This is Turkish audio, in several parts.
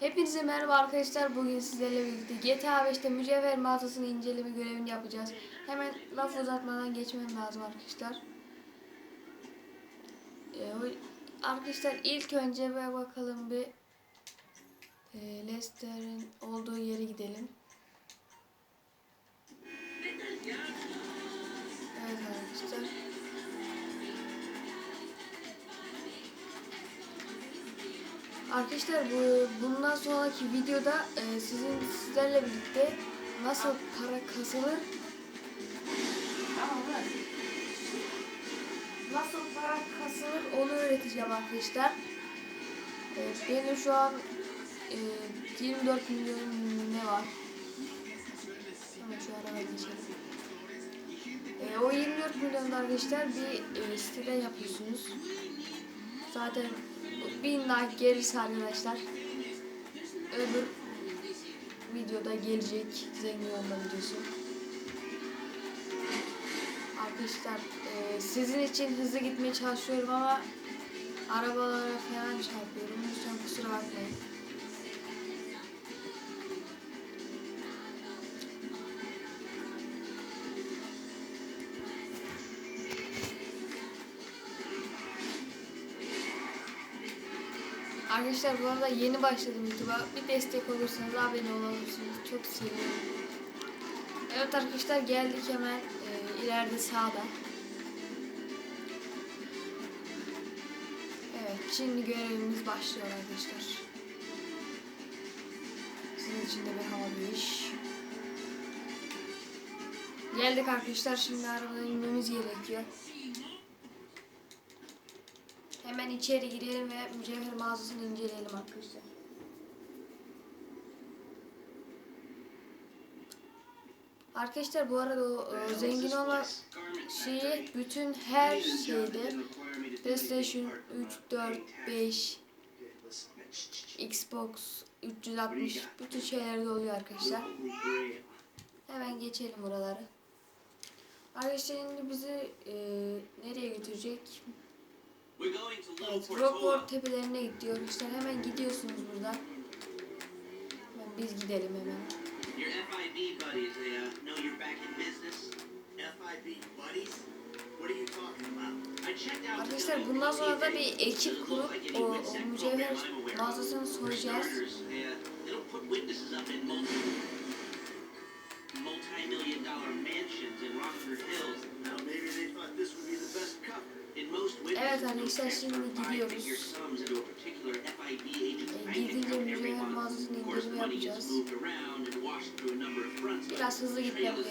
Hepinize merhaba arkadaşlar. Bugün sizlerle birlikte GTA 5'te mücevher mağazasını inceleme görevini yapacağız. Hemen laf uzatmadan geçmem lazım arkadaşlar. Ee, arkadaşlar ilk önce bir bakalım bir e, Lester'in olduğu yere gidelim. Arkadaşlar bu bundan sonraki videoda e, sizin sizlerle birlikte nasıl para kasılır nasıl para kasılır onu öğreteceğim arkadaşlar. E, benim şu an e, 24 milyon ne var? Hemen şu araba geçelim. E, o 24 milyonda arkadaşlar bir e, siteden yapıyorsunuz. Zaten 1000 like gelirse arkadaşlar öbür videoda gelecek zengin olma videosu. Arkadaşlar e, sizin için hızlı gitmeye çalışıyorum ama arabalara falan çarpıyorum. Lütfen kusura bakmayın. Arkadaşlar bu arada yeni başladım YouTube'a. Bir destek olursanız abone olursunuz. Çok sevinirim. Evet arkadaşlar geldik hemen e, ileride sağda. Evet şimdi görevimiz başlıyor arkadaşlar. Sizin için de bir hava bir iş. Geldik arkadaşlar şimdi arabadan inmemiz gerekiyor. Hemen içeri girelim ve mücevher mağazasını inceleyelim arkadaşlar. Arkadaşlar bu arada o, e, zengin olma şeyi bütün her şeyde PlayStation 3, 4, 5, Xbox 360 bütün şeylerde oluyor arkadaşlar. Hemen geçelim buraları. Arkadaşlar şimdi bizi e, nereye götürecek? Evet, Rockport tepelerine gidiyor. İşte hemen gidiyorsunuz buradan. Hemen biz gidelim hemen. Your FIB buddies, they uh, know you're back in business? FIB buddies? What are you talking about? I checked out Arkadaşlar bundan sonra da bir ekip kurup o, o mücevher mağazasını soyacağız.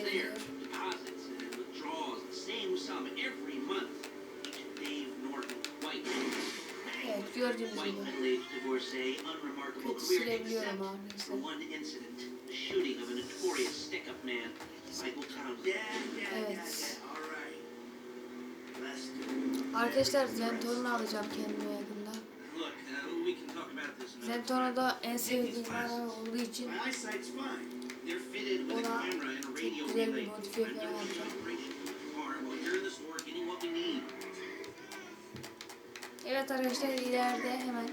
There. gerekiyor. Deposits and withdrawals, the same sum every month. Agent Dave Norton, white, Evet gördüğünüz gibi. Kötü sürebiliyorum arkadaşlar. for Arkadaşlar Zentorn'u alacağım kendime yakında. Zentorn'a da en sevdiğim araba olduğu için Ona çok bir modifiye falan need. Evet arkadaşlar ileride hemen